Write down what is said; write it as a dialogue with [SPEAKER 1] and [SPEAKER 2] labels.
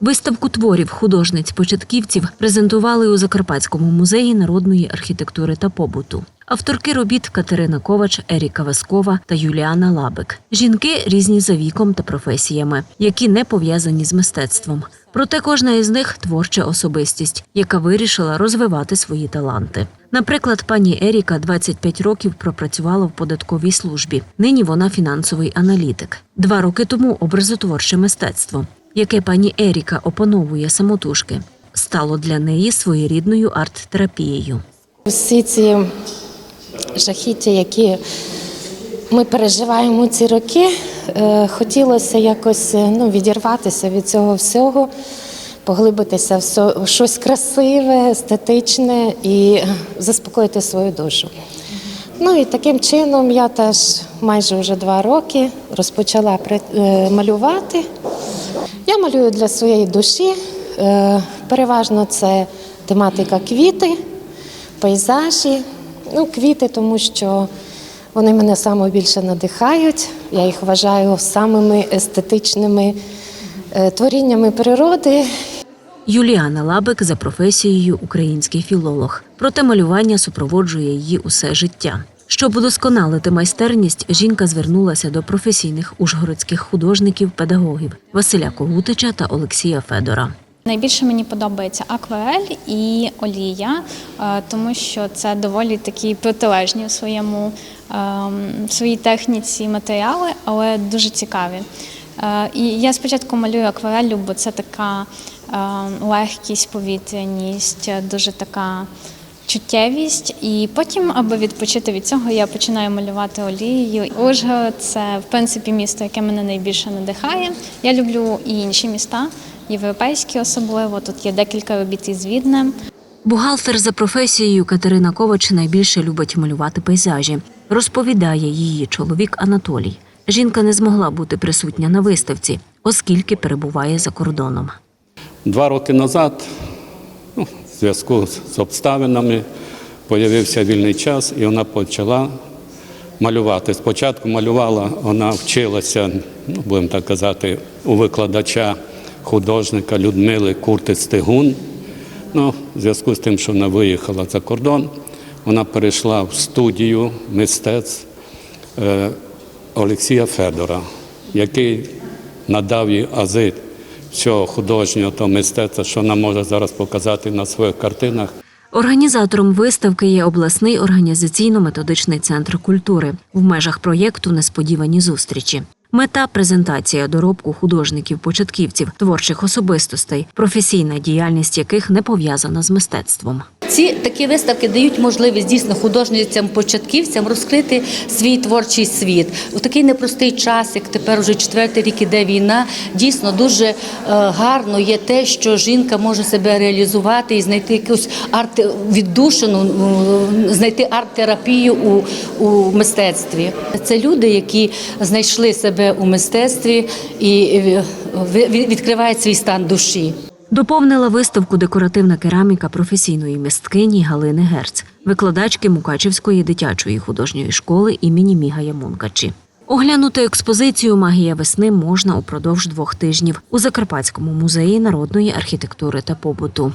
[SPEAKER 1] Виставку творів художниць-початківців презентували у Закарпатському музеї народної архітектури та побуту. Авторки робіт Катерина Ковач, Еріка Васкова та Юліана Лабик. Жінки різні за віком та професіями, які не пов'язані з мистецтвом. Проте кожна із них творча особистість, яка вирішила розвивати свої таланти. Наприклад, пані Еріка 25 років пропрацювала в податковій службі. Нині вона фінансовий аналітик. Два роки тому образотворче мистецтво, яке пані Еріка опановує самотужки, стало для неї своєрідною арт-терапією.
[SPEAKER 2] Всі ці жахіття, які ми переживаємо ці роки, е, хотілося якось е, ну, відірватися від цього всього, поглибитися в щось красиве, естетичне і заспокоїти свою душу. Ну і таким чином я теж майже вже два роки розпочала е, малювати. Малюю для своєї душі. Е, Переважно це тематика квіти, пейзажі. Ну, квіти, тому що вони мене саме більше надихають. Я їх вважаю самими естетичними е, творіннями природи.
[SPEAKER 1] Юліана Лабик за професією український філолог. Проте малювання супроводжує її усе життя. Щоб удосконалити майстерність, жінка звернулася до професійних ужгородських художників-педагогів Василя Когутича та Олексія Федора.
[SPEAKER 3] Найбільше мені подобається акварель і олія, е, тому що це доволі такі протилежні у своєму ем, в своїй техніці матеріали, але дуже цікаві. Е, І я спочатку малюю аквареллю, бо це така ем, легкість, повітряність, дуже така чуттєвість. І потім, аби відпочити від цього, я починаю малювати олією. Ужгород – це в принципі місто, яке мене найбільше надихає. Я люблю і інші міста, європейські особливо. Тут є декілька робіт із Віднем.
[SPEAKER 1] Бухгалтер за професією Катерина Ковач найбільше любить малювати пейзажі. Розповідає її чоловік Анатолій. Жінка не змогла бути присутня на виставці, оскільки перебуває за кордоном.
[SPEAKER 4] Два роки назад, зв'язку з обставинами, з'явився вільний час, і вона почала малювати. Спочатку малювала, вона вчилася, ну, будемо так казати, у викладача художника Людмили Курти Стегун. Ну, в зв'язку з тим, що вона виїхала за кордон, вона перейшла в студію мистецтв е, Олексія Федора, який надав їй ази всього художнього того мистецтва, що вона може зараз показати на своїх картинах.
[SPEAKER 1] Організатором виставки є обласний організаційно-методичний центр культури в межах проєкту Несподівані зустрічі. Мета презентація доробку художників-початківців, творчих особистостей, професійна діяльність яких не пов'язана з мистецтвом.
[SPEAKER 5] Ці такі виставки дають можливість дійсно художницям початківцям розкрити свій творчий світ у такий непростий час, як тепер уже четвертий рік іде війна. Дійсно дуже е, гарно є те, що жінка може себе реалізувати і знайти якусь арт віддушину, знайти арт-терапію у, у мистецтві. Це люди, які знайшли себе у мистецтві і е, відкривають свій стан душі.
[SPEAKER 1] Доповнила виставку декоративна кераміка професійної мисткині Галини Герц, викладачки Мукачівської дитячої художньої школи імені Мігая Мункачі. Оглянути експозицію Магія весни можна упродовж двох тижнів у Закарпатському музеї народної архітектури та побуту.